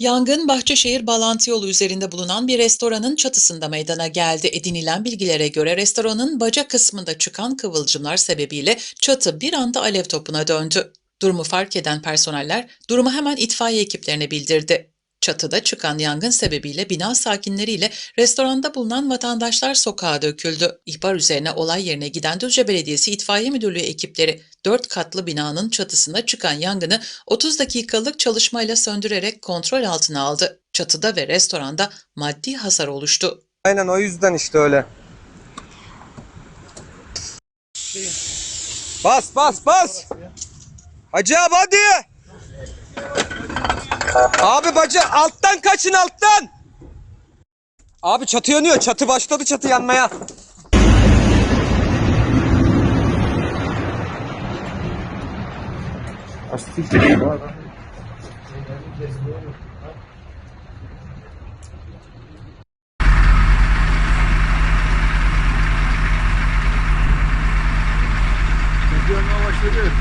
Yangın Bahçeşehir bağlantı yolu üzerinde bulunan bir restoranın çatısında meydana geldi. Edinilen bilgilere göre restoranın baca kısmında çıkan kıvılcımlar sebebiyle çatı bir anda alev topuna döndü. Durumu fark eden personeller durumu hemen itfaiye ekiplerine bildirdi. Çatıda çıkan yangın sebebiyle bina sakinleriyle restoranda bulunan vatandaşlar sokağa döküldü. İhbar üzerine olay yerine giden Düzce Belediyesi İtfaiye Müdürlüğü ekipleri 4 katlı binanın çatısında çıkan yangını 30 dakikalık çalışmayla söndürerek kontrol altına aldı. Çatıda ve restoranda maddi hasar oluştu. Aynen o yüzden işte öyle. Bas bas bas. Hacı abi hadi. Abi bacı alttan kaçın alttan. Abi çatı yanıyor. Çatı başladı çatı yanmaya. Yanına başladı.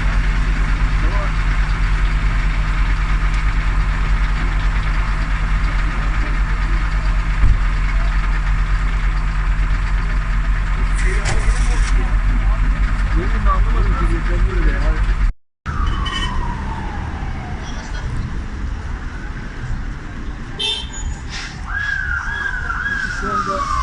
Yeah.